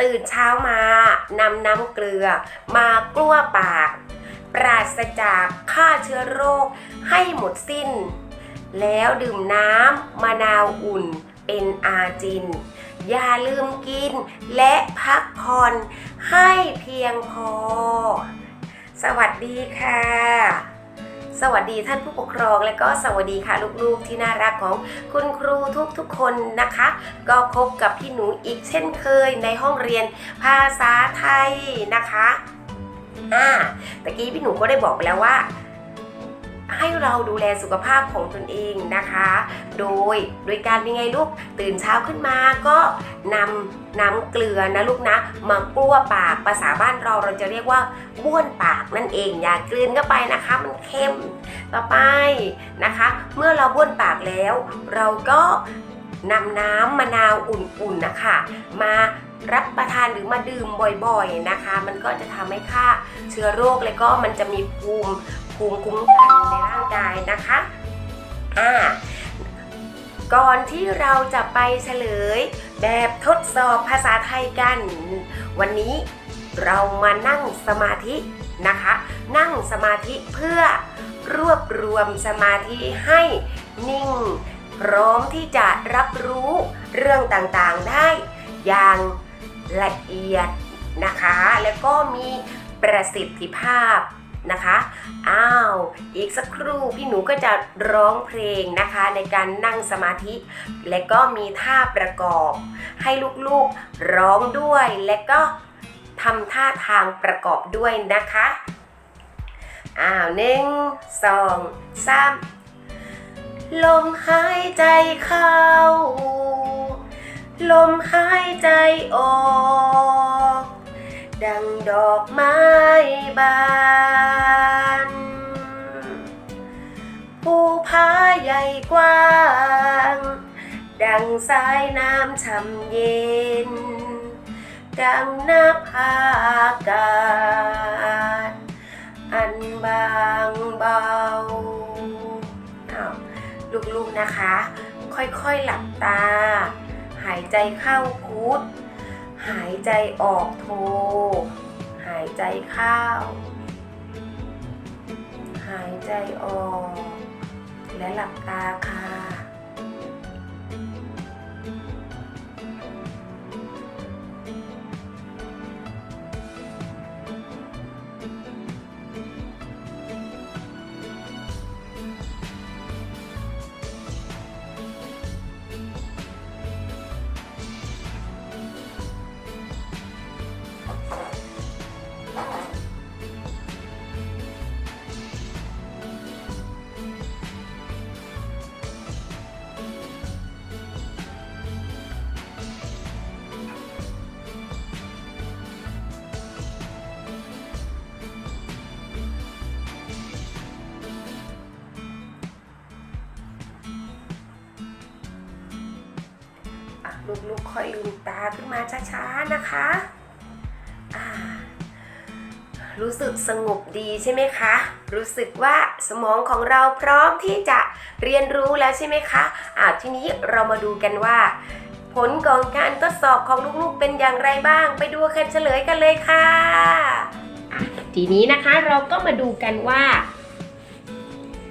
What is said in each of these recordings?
ตื่นเช้ามานำน้ำเกลือ มากลั้วปาก ปราศจากฆ่าเชื้อโรคให้หมดสิ้น แล้วดื่มน้ำมะนาวอุ่นเป็นอาจิน อย่าลืมกินและพักผ่อนให้เพียงพอ สวัสดีค่ะ สวัสดีท่านผู้ปกครอง และก็สวัสดีค่ะลูกๆที่น่ารักของคุณครูทุกๆคนนะคะ ก็พบกับพี่หนูอีกเช่นเคยในห้องเรียนภาษาไทยนะคะอ่าตะกี้พี่หนูก็ได้บอกไปแล้วว่า ให้เราดูแลสุขภาพของตนเองนะคะ โดยโดยการยังไงลูกตื่นเช้าขึ้นมาก็นำน้ำเกลือนะลูกนะ มากลั้วปากภาษาบ้านเราเราจะเรียกว่าบ้วนปากนั่นเอง อย่ากลืนเข้าไปนะคะ มันเค็มต่อไปนะคะ เมื่อเราบ้วนปากแล้ว เราก็นำน้ำมะนาวอุ่นๆนะคะมารับประทานหรือมาดื่มบ่อยๆนะคะ มันก็จะทำให้ฆ่าเชื้อโรคแล้วก็มันจะมีภูมิ ภูมิคุ้มกันในร่างกายนะคะอ่าก่อนที่เราจะไปเฉลย แบบทดสอบภาษาไทยกัน วันนี้เรามานั่งสมาธินะคะ นั่งสมาธิเพื่อรวบรวมสมาธิให้นิ่ง พร้อมที่จะรับรู้เรื่องต่างๆได้ อย่างละเอียดนะคะ แล้วก็มีประสิทธิภาพ นะคะ อ้าว อีกสักครู่พี่หนูก็จะร้องเพลงนะคะ ในการนั่งสมาธิ และก็มีท่าประกอบ ให้ลูกๆร้องด้วย และก็ทำท่าทางประกอบด้วยนะคะ อ้าวหนึ่งสองสามลมหายใจเข้า ลมหายใจออก ดังดอกไม้บานภูผาใหญ่กว้าง ดังสายน้ำช่ำเย็น ดังน้ำพาอากาศ อันบางเบาอ้าลูกๆนะคะ ค่อยๆหลับตา หายใจเข้าพุทธ หายใจออกโท หายใจเข้า หายใจออก และหลับตาค่ะ ลูกๆค่อยลืมตาขึ้นมาช้าๆนะคะรู้สึกสงบดีใช่ไหมคะ รู้สึกว่าสมองของเราพร้อมที่จะเรียนรู้แล้วใช่ไหมคะอ่าทีนี้เรามาดูกันว่า ผลของการทดสอบของลูกๆเป็นอย่างไรบ้าง ไปดูคำเฉลยกันเลยคะ่ะ ทีนี้นะคะเราก็มาดูกันว่า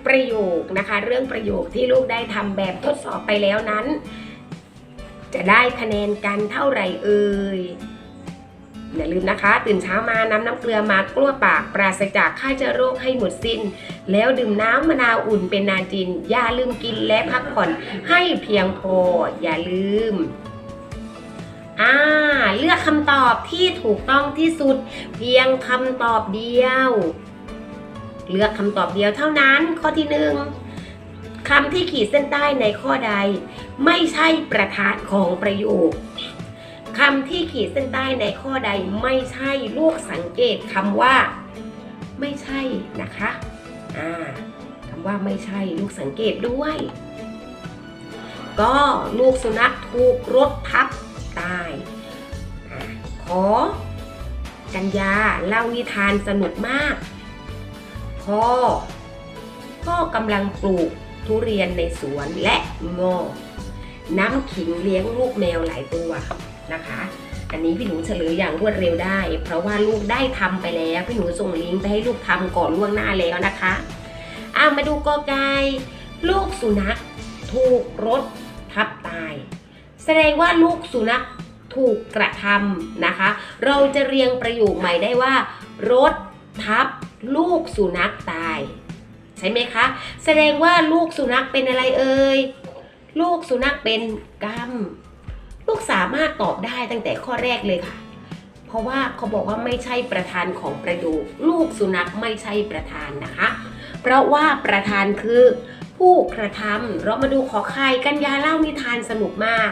ประโยคนะคะ เรื่องประโยคที่ลูกได้ทำแบบทดสอบไปแล้วนั้น จะได้คะแนนกันเท่าไหร่เอ่ยอย่าลืมนะคะ ตื่นเช้ามานำน้ำเกลือมากลั้วปากปราศจากฆ่าเชื้อโรคให้หมดสิ้น แล้วดื่มน้ำมะนาวอุ่นเป็นนาจิน อย่าลืมกินและพักผ่อนให้เพียงพอ อย่าลืมอ่าเลือกคำตอบที่ถูกต้องที่สุด เพียงคำตอบเดียว เลือกคำตอบเดียวเท่านั้นข้อที่หนึ่ง คำที่ขีดเส้นใต้ในข้อใด ไม่ใช่ประธานของประโยคคำที่ขีดเส้นใต้ในข้อใดไม่ใช่ลูกสังเกตคำว่า ไม่ใช่นะคะอ่าคำว่าไม่ใช่ลูกสังเกตด้วย ก็ลูกสุนัขถูกรถทับตายอขอ กัญญาเล่านิทานสนุกมากพ่อพ่อกำลังปลูก ทุเรียนในสวนและงอน้ำขิงเลี้ยงลูกแมวหลายตัวนะคะ อันนี้พี่หนูเฉลยอย่างรวดเร็วได้ เพราะว่าลูกได้ทำไปแล้วพี่หนูส่งลิงก์ไปให้ลูกทำก่อนล่วงหน้าแล้วนะคะอะมาดูกอไก่ลูกสุนัขถูกรถทับตาย แสดงว่าลูกสุนัขถูกกระทำนะคะ เราจะเรียงประโยคใหม่ได้ว่า รถทับลูกสุนัขตาย ช่ไหมคะ แสดงว่าลูกสุนัขเป็นอะไรเอ่ยลูกสุนัขเป็นกรรมลูกสามารถตอบได้ตั้งแต่ข้อแรกเลยค่ะ เพราะว่าเขาบอกว่าไม่ใช่ประธานของประโยคลูกสุนัขไม่ใช่ประธานนะคะ เพราะว่าประธานคือผู้กระทำเรามาดูขอใครกัญญาเล่านิทานสนุกมาก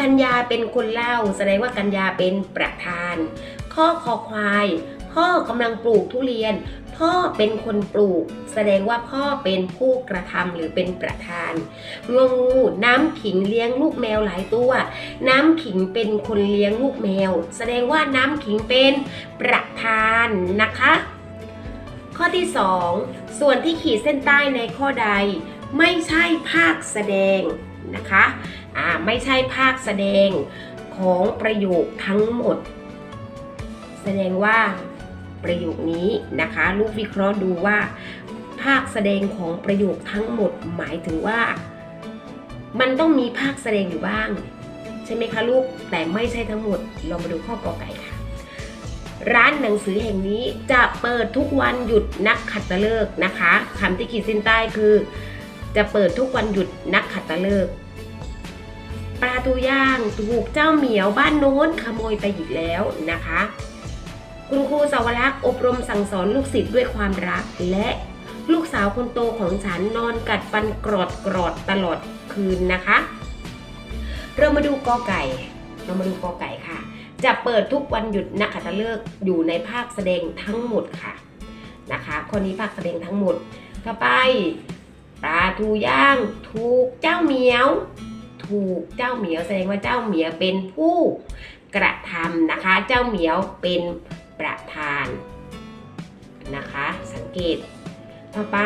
กัญญาเป็นคนเล่า แสดงว่ากัญญาเป็นประธาน ข้อคอควาย พ่อกำลังปลูกทุเรียน พ่อเป็นคนปลูก แสดงว่าพ่อเป็นผู้กระทำหรือเป็นประธานงงูน้ำขิงเลี้ยงลูกแมวหลายตัว น้ำขิงเป็นคนเลี้ยงลูกแมว แสดงว่าน้ำขิงเป็นประธานนะคะ ข้อที่ 2 ส่วนที่ขีดเส้นใต้ในข้อใด ไม่ใช่ภาคแสดงนะคะอ่าไม่ใช่ภาคแสดงของประโยคทั้งหมด แสดงว่า ประโยคนี้นะคะ ลูกวิเคราะห์ดูว่า ภาคแสดงของประโยคทั้งหมดหมายถึงว่า มันต้องมีภาคแสดงอยู่บ้าง ใช่ไหมคะลูกแต่ไม่ใช่ทั้งหมด เรามาดูข้อกอไก่ค่ะ ร้านหนังสือแห่งนี้จะเปิดทุกวันหยุดนักขัตฤกษ์นะคะคำที่ขีดเส้นใต้คือ จะเปิดทุกวันหยุดนักขัตฤกษ์ปลาทูย่างถูกเจ้าเหมียวบ้านโน้นขโมยไปอีกแล้วนะคะ คุณครูสาวรักษ์อบรมสั่งสอนลูกศิษย์ด้วยความรัก และลูกสาวคนโตของฉันนอนกัดฟันกรอดกรอดตลอดคืนนะคะ เรามาดูกอไก่ เรามาดูกอไก่ค่ะ จะเปิดทุกวันหยุดนักขัตฤกษ์อยู่ในภาคแสดงทั้งหมดค่ะนะคะข้อนี้ภาคแสดงทั้งหมดต่อไปปลาทูย่าง ถูกเจ้าเหมียว ถูกเจ้าเหมียวแสดงว่าเจ้าเหมียวเป็นผู้กระทำนะคะ เจ้าเหมียวเป็น ประธานนะคะ สังเกต ต่อไป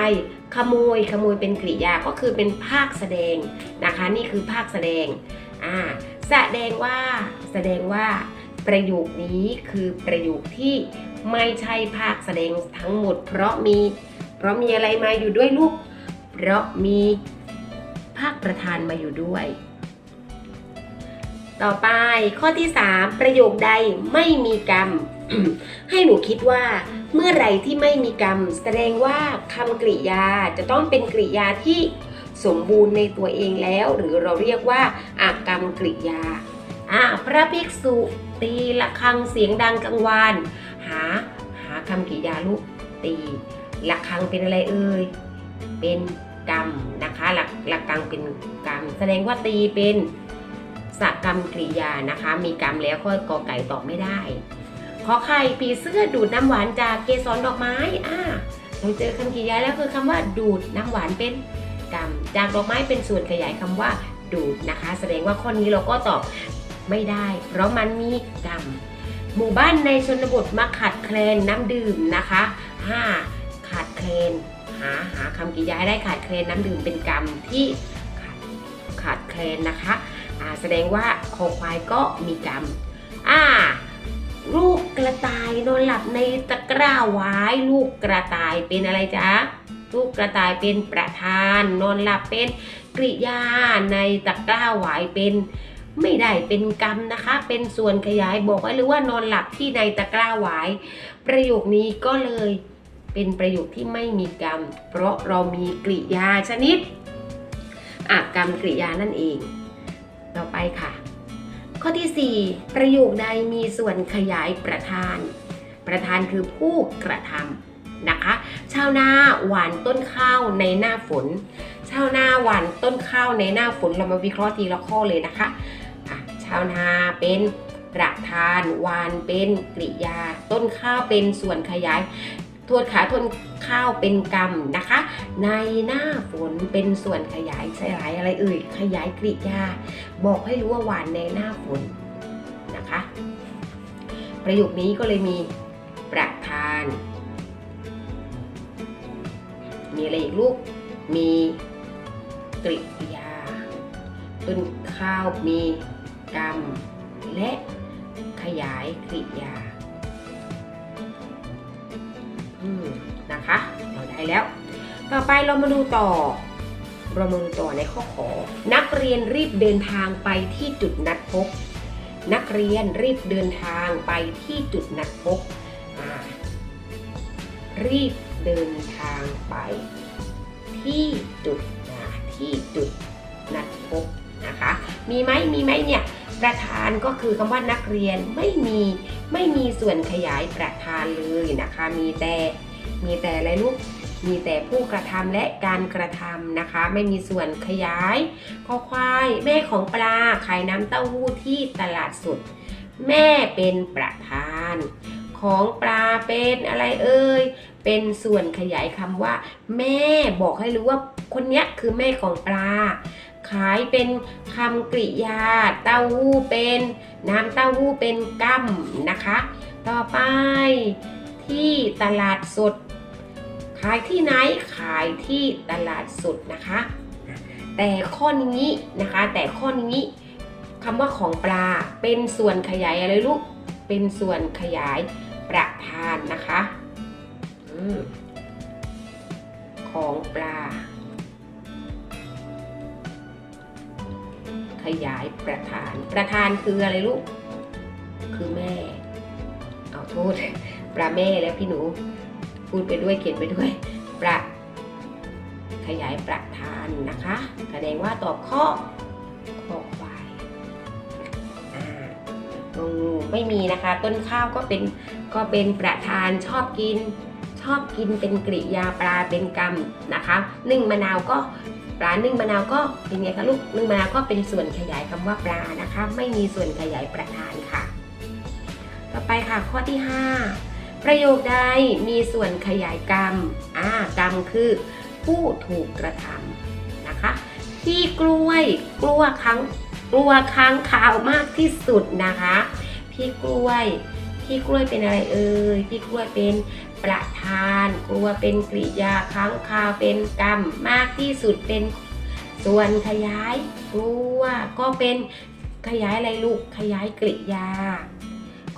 ขโมยขโมยเป็นกริยาก็คือเป็นภาคแสดงนะคะ นี่คือภาคแสดงอ่าแสดงว่าแสดงว่าประโยคนี้คือประโยคที่ไม่ใช่ภาคแสดงทั้งหมด เพราะมีเพราะมีอะไรมาอยู่ด้วยลูก เพราะมีภาคประธานมาอยู่ด้วย ต่อไปข้อที่ 3 ประโยคใดไม่มีกรรม ให้หนูคิดว่าเมื่อไรที่ไม่มีกรรม แสดงว่าคำกริยาจะต้องเป็นกริยาที่สมบูรณ์ในตัวเองแล้ว หรือเราเรียกว่าอากรรมกริยาอ่าพระภิกษุตีละครังเสียงดังกังวานหาหาคำกริยาลูกตีละครังเป็นอะไรเอ่ยเป็นกรรมนะคะหลักหลักกังเป็นกรรม แสดงว่าตีเป็นสกรรมกริยานะคะ มีกรรมแล้วข้อกอไก่ตอบไม่ได้ ขอไข่ปีเสื้อดูดน้ำหวานจากเกสรดอกไม้อ่าเราเจอคำกริยาแล้วคือคำว่าดูดน้ำหวานเป็นกรรมจากดอกไม้เป็นส่วนขยายคำว่าดูดนะคะ แสดงว่าข้อนี้เราก็ตอบไม่ได้ เพราะมันมีกรรมหมู่บ้านในชนบทมาขาดแคลนน้ำดื่มนะคะห้าขาดแคลนหาหาคำกริยาให้ได้ขาดแคลนน้ำดื่มเป็นกรรมที่ขาดขาดแคลนนะคะอ่าแสดงว่าคอควายก็มีกรรมอ่าลู ระต่ายนอนหลับในตะกร้าไว้ ลูกกระต่ายเป็นอะไรจ๊ะลูกกระต่ายเป็นประธาน นอนหลับเป็นกริยาในตะกร้าหวายเป็นไม่ได้เป็นกรรมนะคะ เป็นส่วนขยายบอกไว้หรือว่านอนหลับที่ในตะกร้าหวาย ประโยคนี้ก็เลยเป็นประโยคที่ไม่มีกรรม เพราะเรามีกริยาชนิดอากรรมกริยานั่นเอง ต่อไปค่ะ ข้อที่ 4 ประโยคใดมีส่วนขยายประธาน ประธานคือผู้กระทำนะคะ ชาวนาหว่านต้นข้าวในหน้าฝน ชาวนาหว่านต้นข้าวในหน้าฝนเรามาวิเคราะห์ทีละข้อเลยนะคะะชาวนาเป็นประธานหวานเป็นกริยา ต้นข้าวเป็นส่วนขยาย ทวนขาทวนข้าวเป็นกรรมนะคะ ในหน้าฝนเป็นส่วนขยายขยายอะไรเอ่ยขยายกริยา บอกให้รู้ว่าหวานในหน้าฝนนะคะ ประโยคนี้ก็เลยมีประธาน มีอะไรอีกลูก มีกริยาต้นข้าวมีกรรม และขยายกริยา อืมนะคะ เราได้แล้ว ต่อไปเรามาดูต่อ เรามาดูต่อในข้อขอ นักเรียนรีบเดินทางไปที่จุดนัดพบ นักเรียนรีบเดินทางไปที่จุดนัดพบรีบเดินทางไป ที่จุดนะที่จุดนัดพบ นะคะ มีไหมมีไหมเนี่ยประธานก็คือคำว่านักเรียนไม่มีไม่มีส่วนขยายประธานเลยนะคะ มีแต่มีแต่อะไรลูกมีแต่ผู้กระทำและการกระทำนะคะ ไม่มีส่วนขยายคอควายแม่ของปลาขายน้ำเต้าหู้ที่ตลาดสดแม่เป็นประธาน ของปลาเป็นอะไรเอ่ยเป็นส่วนขยายคำว่า แม่บอกให้รู้ว่าคนเนี้ยคือแม่ของปลา ขายเป็นคำกริยา เต้าหู้เป็น น้ำเต้าหู้เป็นกั้มนะคะ ต่อไปที่ตลาดสด ขายที่ไหนขายที่ตลาดสดนะคะ แต่ข้อนี้นะคะ แต่ข้อนี้คำว่าของปลาเป็นส่วนขยายอะไรลูกเป็นส่วนขยายประธานนะคะอของปลา ขยายประธาน ประธานคืออะไรลูก คือแม่ เอาโทษปลาแม่แล้วพี่หนู พูดไปด้วยเขียนไปด้วย ประขยายประธานนะคะ แสดงว่าตอบข้อข้อควายตรงไม่มีนะคะ ต้นข้าวก็เป็นก็เป็นประธานชอบกิน ชอบกินเป็นกริยาปลาเป็นกรรมนะคะหนึ่งมะนาวก็ ลานึ่งมะนาวก็เป็นไงคะลูกนึ่งมะนาวก็เป็นส่วนขยายคำว่าปลานะคะ ไม่มีส่วนขยายประธานค่ะ ต่อไปค่ะข้อที่ 5 ประโยคใดมีส่วนขยายกรรมอ่ากรรมคือ ผู้ถูกกระทำนะคะพี่กล้วยกลัวครั้งกลัวค้างคาวมากที่สุดนะคะ พี่กล้วย พี่กล้วยเป็นอะไรเอ่ยพี่กล้วยเป็น ประธาน กลัวเป็นกริยาค้างคาวเป็นกรรม มากที่สุดเป็นส่วนขยายกลัวก็เป็นขยายอะไรลูกขยายกริยา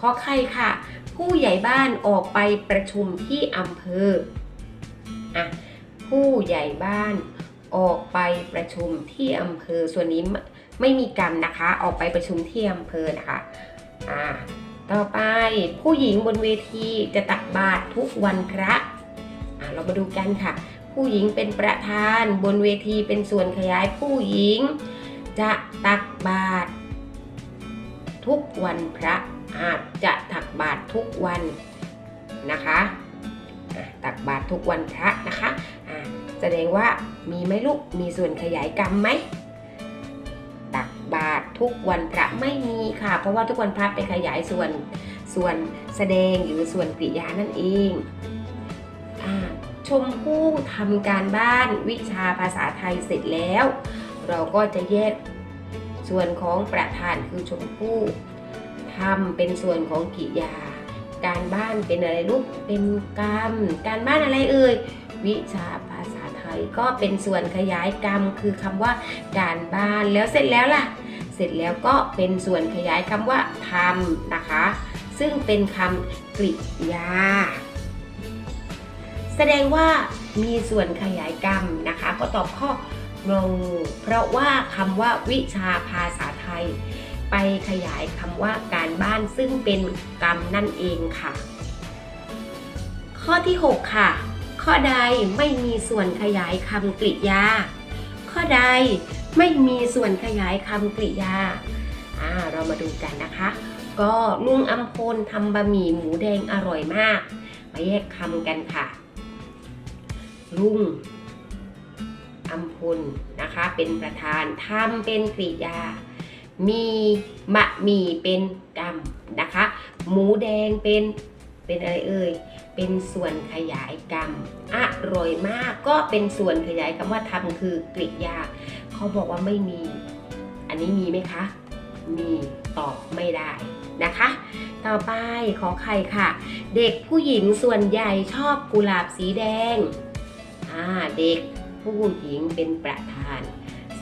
ขอใครค่ะ ผู้ใหญ่บ้านออกไปประชุมที่อำเภออะผู้ใหญ่บ้านออกไปประชุมที่อำเภอส่วนนี้ไม่ไม่มีกรรมนะคะ ออกไปประชุมที่อำเภอนะคะอ่า ต่อไปผู้หญิงบนเวทีจะตักบาตรทุกวันพระะเรามาดูกันค่ะ ผู้หญิงเป็นประธานบนเวทีเป็นส่วนขยายผู้หญิง จะตักบาตรทุกวันพระอาจจะตักบาตรทุกวันนะคะตักบาตรทุกวันพระนะคะะแสดงว่ามีไหมลูกมีส่วนขยายกรรมไหม ทุกวันพระไม่มีค่ะ เพราะว่าทุกวันพระไปขยายส่วนส่วนแสดงหรือส่วนกริยานั่นเองอชมพู่ทำการบ้านวิชาภาษาไทยเสร็จแล้ว เราก็จะแยกส่วนของประธานคือชมพู่ทำเป็นส่วนของกิริยา การบ้านเป็นอะไรลูกเป็นกรรม การบ้านอะไรเอ่ยวิชาภาษาไทยก็เป็นส่วนขยายกรรมคือคำว่าการบ้านแล้วเสร็จแล้วล่ะ เสร็จแล้วก็เป็นส่วนขยายคำว่าทำนะคะ ซึ่งเป็นคำกริยา แสดงว่ามีส่วนขยายกรรมนะคะ ก็ตอบข้องงเพราะว่าคำว่าวิชาภาษาไทย ไปขยายคำว่าการบ้านซึ่งเป็นกรรมนั่นเองค่ะ ข้อที่ 6 ค่ะ ข้อใดไม่มีส่วนขยายคำกริยา ข้อใด ไม่มีส่วนขยายคำกริยาอ่าเรามาดูกันนะคะ ก็ลุงอัมพลทำบะหมี่หมูแดงอร่อยมาก มาแยกคำกันค่ะ ลุงอัมพลนะคะ เป็นประธานทำเป็นกริยา มีบะหมี่เป็นกรรมนะคะ หมูแดงเป็นเป็นอะไรเอ่ย เป็นส่วนขยายกรรมอร่อยมากก็เป็นส่วนขยายคำว่าทำคือกริยา เขาบอกว่าไม่มี อันนี้มีไหมคะ มีตอบไม่ได้นะคะ ต่อไปขอไข่ค่ะ เด็กผู้หญิงส่วนใหญ่ชอบกุหลาบสีแดงอ่าเด็กผู้หญิงเป็นประธาน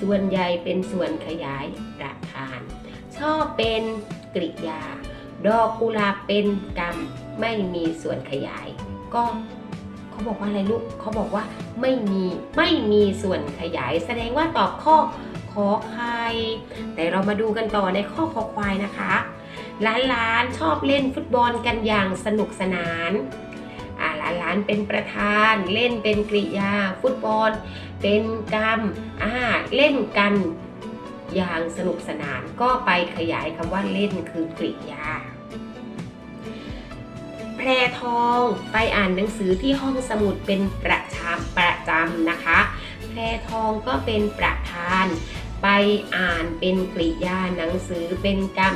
ส่วนใหญ่เป็นส่วนขยายประธาน ชอบเป็นกริยา ดอกกุหลาบเป็นกรรม ไม่มีส่วนขยาย ก็ เขาบอกว่าอะไรลูกเขาบอกว่าไม่มีไม่มีส่วนขยาย แสดงว่าตอบข้อขอไข่แต่เรามาดูกันต่อในข้อคอควายนะคะหลานๆชอบเล่นฟุตบอลกันอย่างสนุกสนานอ่าหลานเป็นประธานเล่นเป็นกริยา ฟุตบอล เป็นกรรมอ่าเล่นกันอย่างสนุกสนานก็ไปขยายคำว่าเล่นคือกริยา พรทองไปอ่านหนังสือที่ห้องสมุดเป็นประจำประจำนะคะ แพรทองก็เป็นประธาน ไปอ่านเป็นกริยาหนังสือเป็นกรรม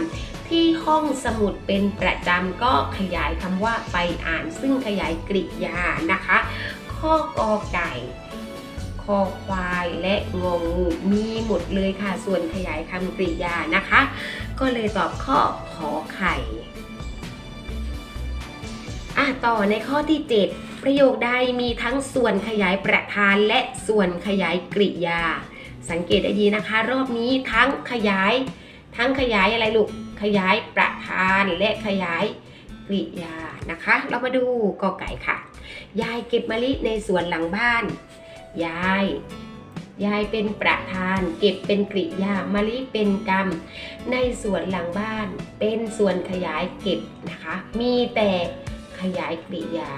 ที่ห้องสมุดเป็นประจำก็ขยายคำว่าไปอ่าน ซึ่งขยายกริยานะคะ ข้อกอไก่คอควายและงองูมีหมดเลยค่ะ ส่วนขยายคำกริยานะคะ ก็เลยตอบข้อขอไข่ อะต่อในข้อที่ 7 ประโยคใดมีทั้งส่วนขยายประธานและส่วนขยายกริยา สังเกตได้ดีนะคะ รอบนี้ทั้งขยาย ทั้งขยายอะไรลูกขยายประธานและขยายกริยานะคะ เรามาดูกอไก่ค่ะ ยายเก็บมะลิในสวนหลังบ้าน ยาย ยายเป็นประธาน เก็บเป็นกริยามะลิเป็นกรรม ในสวนหลังบ้าน เป็นส่วนขยายเก็บนะคะ มีแต่ ขยายกริยา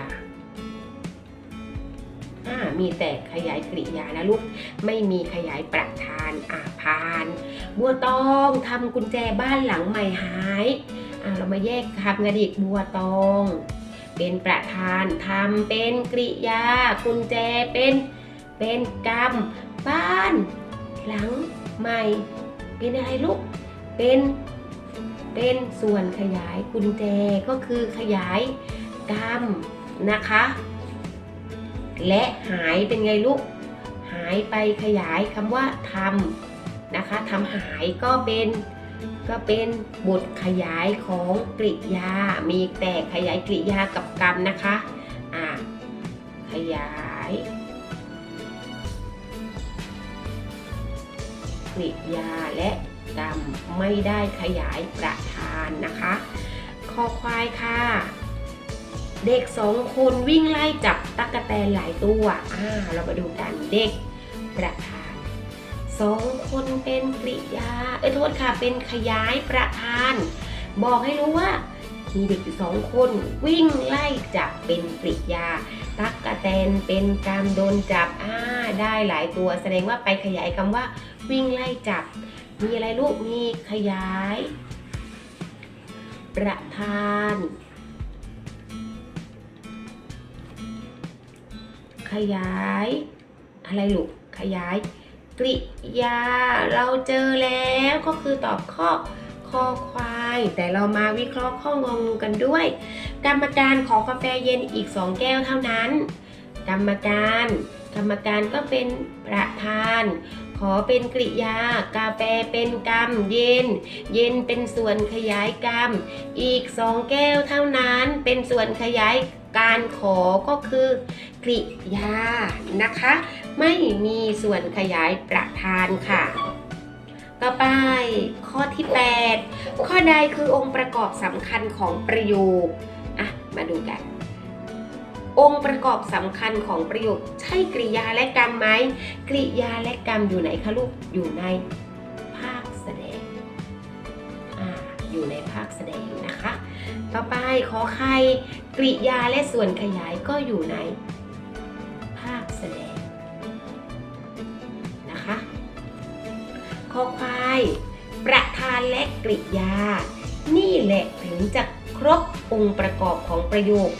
อ่ามีแต่ขยายกริยานะลูก ไม่มีขยายประธานอ่าพาน บัวตองทำกุญแจบ้านหลังใหม่หายอ่าเรามาแยกคำกันอีกบัวตองเป็นประธานทำเป็นกริยา กุญแจเป็นเป็นกรรม บ้าน หลังใหม่ เป็นอะไรลูก เป็นเป็นส่วนขยายกุญแจก็คือขยาย กรรมนะคะ และหายเป็นไงลูก หายไปขยายคำว่าทำนะคะทำหายก็เป็นก็เป็นบทขยายของกริยา มีแต่ขยายกริยากับกรรมนะคะอ่าขยายกริยาและกรรมไม่ได้ขยายประธานนะคะ คอควายค่ะ เด็กสองคนวิ่งไล่จับตั๊กแตนหลายตัว อ่า เรามาดูกันเด็กประธานสองคนเป็นกริยา เอ้ยโทษค่ะ เป็นขยายประธาน บอกให้รู้ว่ามีเด็กอยู่สองคนวิ่งไล่จับเป็นกริยา ตั๊กแตนเป็นการโดนจับ อ่า ได้หลายตัว แสดงว่าไปขยายคำว่า วิ่งไล่จับ มีอะไรลูก มีขยาย ประธาน ขยาย อะไรลูกขยาย กริยา เราเจอแล้วก็คือตอบข้อคอควาย แต่เรามาวิเคราะห์ข้ององูกันด้วย กรรมการขอกาแฟเย็นอีก 2 แก้วเท่านั้น กรรมการ กรรมการก็เป็นประธาน ขอเป็นกริยา กาแฟเป็นกรรม เย็น เย็นเป็นส่วนขยายกรรม อีก2แก้วเท่านั้น เป็นส่วนขยาย การขอก็คือกริยานะคะ ไม่มีส่วนขยายประธานค่ะต่อไปข้อที่ 8 ข้อใดคือองค์ประกอบสำคัญของประโยคอะมาดูกัน องค์ประกอบสำคัญของประโยค ใช่กริยาและกรรมไหมกริยาและกรรมอยู่ไหนคะลูกอยู่ในภาคแสดงอ่าอยู่ในภาคแสดง ต่อไปขอไข่กริยาและส่วนขยายก็อยู่ใน ภาคแสดงนะคะขอควาย ประธานและกริยา นี่แหละถึงจะครบองค์ประกอบของประโยค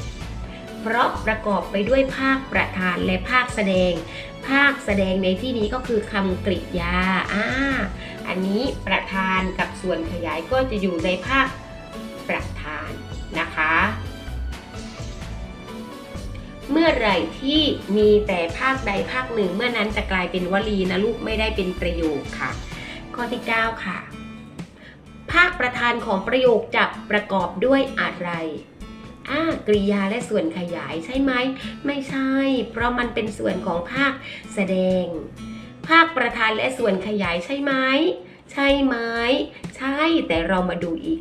เพราะประกอบไปด้วยภาคประธานและภาคแสดง ภาคแสดงในที่นี้ก็คือคำกริยาอ่าอันนี้ประธานกับส่วนขยายก็จะอยู่ในภาค ประธานนะคะ เมื่อไหร่ที่มีแต่ภาคใดภาคหนึ่ง เมื่อนั้นจะกลายเป็นวลีนะลูกไม่ได้เป็นประโยคค่ะ ข้อที่ 9 ค่ะ ภาคประธานของประโยคจะประกอบด้วยอะไรอ่ากริยาและส่วนขยายใช่ไหม ไม่ใช่ เพราะมันเป็นส่วนของภาคแสดง ภาคประธานและส่วนขยายใช่ไหม ใช่ไหม ใช่ แต่เรามาดูอีก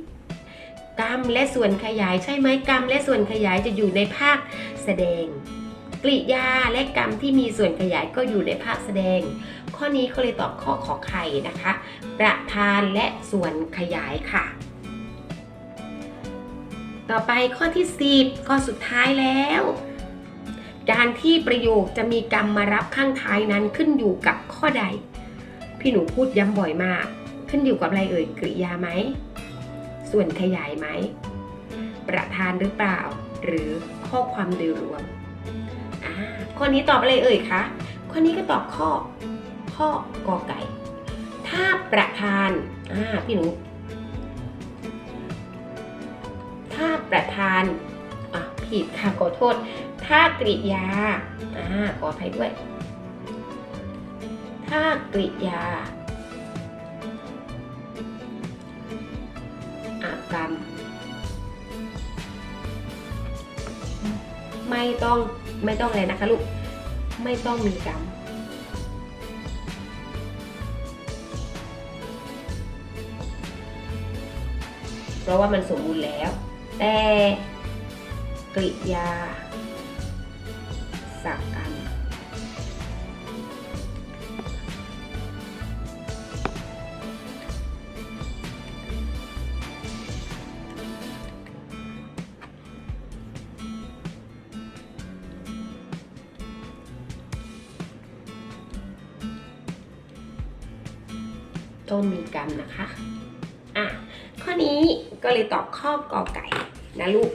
กรรมและส่วนขยายใช่ไหมกรรมและส่วนขยายจะอยู่ในภาคแสดง กริยาและกรรมที่มีส่วนขยายก็อยู่ในภาคแสดง ข้อนี้เขาเลยตอบข้อขอไข่นะคะ ประธานและส่วนขยายค่ะ ต่อไปข้อที่ 10 ข้อสุดท้ายแล้วการที่ประโยคจะมีกรรมมารับข้างท้ายนั้นขึ้นอยู่กับข้อใด พี่หนูพูดย้ำบ่อยมาก ขึ้นอยู่กับอะไรเอ่ยกริยาไหม ส่วนขยายไหม ประธานหรือเปล่า หรือข้อความโดยรวมอ่าข้อนี้ตอบอะไรเอ่ยคะ ข้อนี้ก็ตอบข้อ ข้อกอไก่ ถ้าประธานอ่าพี่หนู ถ้าประธานอะผิดค่ะขอโทษ ถ้ากริยาอ่าขออภัยด้วย ถ้ากริยา ไม่ต้องไม่ต้องอะไรนะคะลูก ไม่ต้องมีกรรมเพราะว่ามันสมบูรณ์แล้ว แต่กริยาสักกรรม มีกรรมนะคะอะข้อนี้ก็เลยตอบข้อกอไก่นะลูก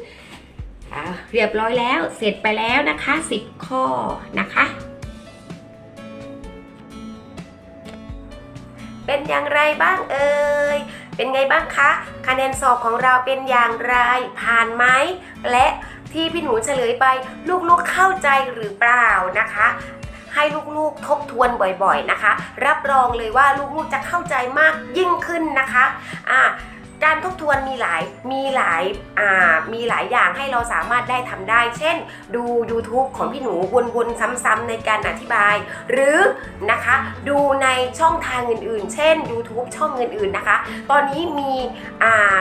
อะเรียบร้อยแล้วเสร็จไปแล้วนะคะ 10 ข้อนะคะ เป็นอย่างไรบ้างเอ่ยเป็นไงบ้างคะ คะแนนสอบของเราเป็นอย่างไรผ่านไหมและที่พี่หนูเฉลยไปลูกๆเข้าใจหรือเปล่านะคะ ให้ลูกๆทบทวนบ่อยๆนะคะ รับรองเลยว่าลูกๆจะเข้าใจมากยิ่งขึ้นนะคะอ่าการทบทวนมีหลายมีหลายอ่ามีหลายอย่างให้เราสามารถได้ทำได้ เช่น ดู YouTube ของพี่หนูวนๆซ้ำๆในการอธิบาย หรือนะคะดูในช่องทางอื่นๆ เช่น YouTube ช่องอื่นๆนะคะ ตอนนี้มีอ่า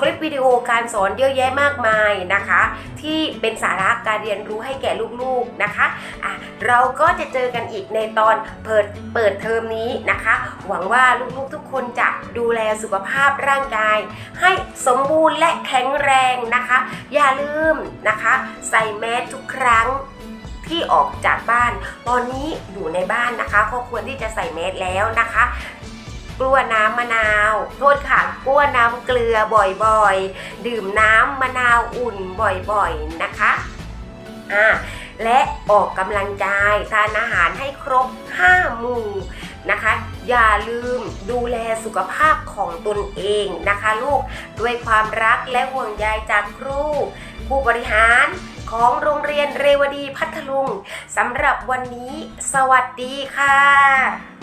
คลิปวิดีโอการสอนเยอะแยะมากมายนะคะ ที่เป็นสาระการเรียนรู้ให้แก่ลูกๆนะคะอะเราก็จะเจอกันอีกในตอนเปิดเปิดเทอมนี้นะคะ หวังว่าลูกๆทุกคนจะดูแลสุขภาพร่างกาย ให้สมบูรณ์และแข็งแรงนะคะ อย่าลืมนะคะ ใส่แมสทุกครั้งที่ออกจากบ้าน ตอนนี้อยู่ในบ้านนะคะก็ควรที่จะใส่แมสแล้วนะคะ กลัวน้ำมะนาว โทษค่ะกลัวน้ำเกลือบ่อยๆ ดื่มน้ำมะนาวอุ่นบ่อยๆนะคะอ่าและออกกำลังกายทานอาหารให้ครบ 5 หมู่นะคะ อย่าลืมดูแลสุขภาพของตนเองนะคะลูกด้วยความรักและห่วงใยจากครู ผู้บริหารของโรงเรียนเรวดีพัทลุงสำหรับวันนี้ สวัสดีค่ะ